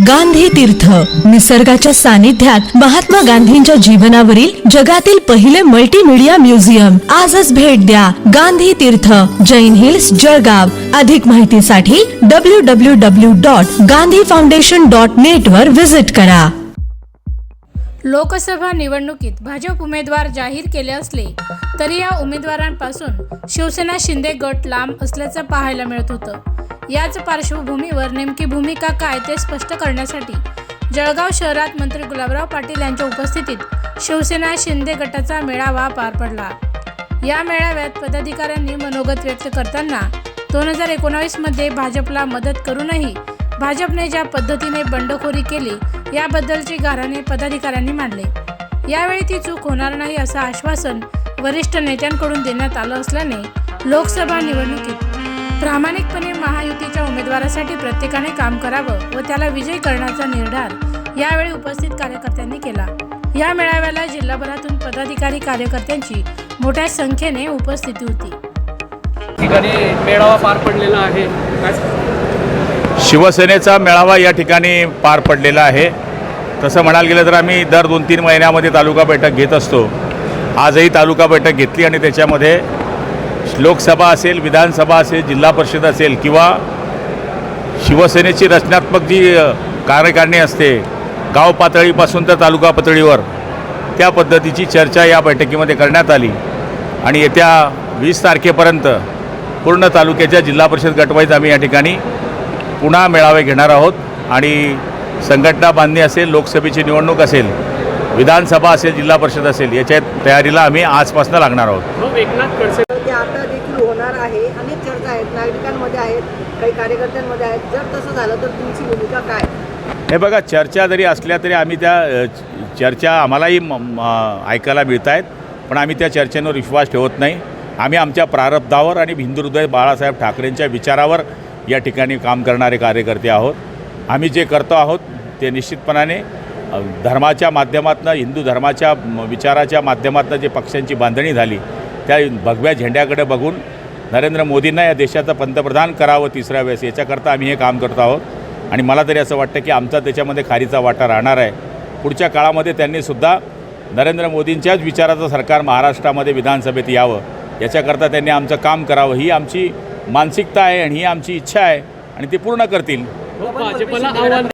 गांधी तीर्थ. निसर्गाच्या सानिध्यात महात्मा गांधींच्या जीवनावरील जगातील पहिले मल्टीमीडिया म्युझियम आजच भेट द्या गांधी तीर्थ. जैन हिल्स जळगाव. अधिक माहितीसाठी W W W dot Gandhi foundation dot net वर व्हिजिट करा. लोकसभा निवडणुकीत भाजप उमेदवार जाहीर केले असले तरी या उमेदवारांपासून शिवसेना शिंदे गट लांब असल्याचं पाहायला मिळत होतं. याच पार्श्वभूमीवर नेमकी भूमिका काय ते स्पष्ट करण्यासाठी जळगाव शहरात मंत्री गुलाबराव पाटील यांच्या उपस्थितीत शिवसेना शिंदे गटाचा मेळावा पार पडला. या मेळाव्यात पदाधिकाऱ्यांनी मनोगत व्यक्त करताना दोन हजार एकोणावीसमध्ये भाजपला मदत करूनही भाजपने ज्या पद्धतीने बंडखोरी केली याबद्दलचे गाराणे पदाधिकाऱ्यांनी मांडले. यावेळी ती चूक होणार नाही असं आश्वासन वरिष्ठ नेत्यांकडून देण्यात आलं असल्याने लोकसभा निवडणुकीत प्रामाणिकपणे महायुतीच्या उमेदवारासाठी प्रत्येकाने काम करावं व त्याला विजयी करण्याचा निर्धार यावेळी उपस्थित कार्यकर्त्यांनी केला. या मेळाव्याला जिल्हाभरातून पदाधिकारी कार्यकर्त्यांची मोठ्या संख्येने उपस्थिती होती. ठिकाणी मेळावा पार पडलेला आहे. शिवसेनेचा मेळावा या ठिकाणी पार पडलेला आहे. तसं म्हणायला गेलं तर आम्ही दर दोन तीन महिन्यामध्ये तालुका बैठक घेत असतो. आजही तालुका बैठक घेतली आणि त्याच्यामध्ये लोकसभा असेल विधानसभा असेल जिल्हा परिषद असेल किंवा शिवसेनेची रचनात्मक जी कार्यकारिणी असते गाव पातळीपासून तर तालुका पातळीवर त्या पद्धतीची चर्चा या बैठकीमध्ये करण्यात आली. आणि येत्या वीस तारखेपर्यंत पूर्ण तालुक्याच्या जिल्हा परिषद गटवाईज आम्ही या ठिकाणी पुन्हा मेळावे घेणार आहोत. आणि संघटना बांधणी असेल लोकसभेची निवडणूक असेल विधानसभा असेल जिल्हा परिषद असेल याच्या तयारीला आम्ही आजपासून लागणार आहोत. आता देखील होणार आहे. अनेक चर्चा आहेत. नागरिकांमध्ये आहेत. काही कार्यकर्त्यांमध्ये आहेत. जर तसं झालं तर तुमची भूमिका काय? हे बघा चर्चा जरी असल्या तरी आम्ही त्या चर्चा आम्हालाही म- ऐकायला मिळत आहेत पण आम्ही त्या चर्चेवर विश्वास ठेवत नाही. आम्ही आमच्या प्रारब्धावर आणि हिंदुहृदय बाळासाहेब ठाकरेंच्या विचारावर या ठिकाणी काम करणारे कार्यकर्ते आहोत. आम्ही जे करतो आहोत ते निश्चितपणाने धर्माच्या माध्यमातून हिंदू धर्माच्या विचाराच्या माध्यमातून जे पक्षांची बांधणी झाली त्या भगव्या झेंड्याकडे बघून नरेंद्र मोदींना या देशाचं पंतप्रधान करावं तिसऱ्या वेळेस याच्याकरता आम्ही हे काम करत आहोत. आणि मला तरी असं वाटतं की आमचा त्याच्यामध्ये खारीचा वाटा राहणार आहे. पुढच्या काळामध्ये त्यांनीसुद्धा नरेंद्र मोदींच्याच विचाराचं सरकार महाराष्ट्रामध्ये विधानसभेत यावं. याच्याकरता त्यांनी आमचं काम करावं. ही आमची मानसिकता आहे आणि ही आमची इच्छा आहे आणि ती पूर्ण करतील. भाजपला आव्हान